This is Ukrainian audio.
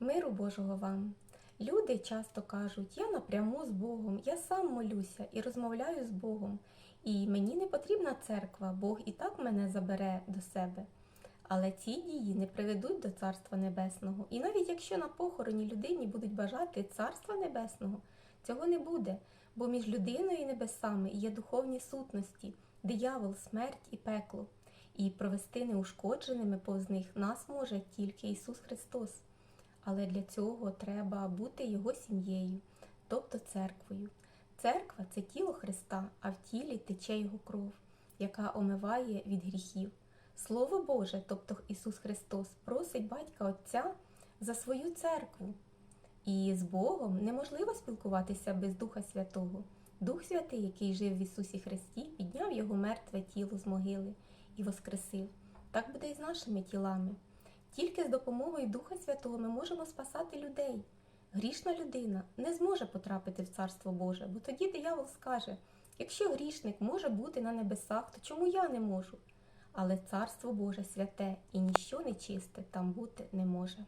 Миру Божого вам. Люди часто кажуть, я напряму з Богом, я сам молюся і розмовляю з Богом. І мені не потрібна церква, Бог і так мене забере до себе. Але ці дії не приведуть до Царства Небесного. І навіть якщо на похороні людині будуть бажати Царства Небесного, цього не буде, бо між людиною і небесами є духовні сутності, диявол, смерть і пекло. І провести неушкодженими повз них нас може тільки Ісус Христос. Але для цього треба бути Його сім'єю, тобто церквою. Церква це тіло Христа, а в тілі тече Його кров, яка омиває від гріхів. Слово Боже, тобто Ісус Христос, просить батька Отця за свою церкву. І з Богом неможливо спілкуватися без Духа Святого. Дух Святий, який жив в Ісусі Христі, підняв його мертве тіло з могили і воскресив. Так буде і з нашими тілами. Тільки з допомогою Духа Святого ми можемо спасати людей. Грішна людина не зможе потрапити в Царство Боже, бо тоді диявол скаже: якщо грішник може бути на небесах, то чому я не можу? Але Царство Боже святе і ніщо нечисте там бути не може.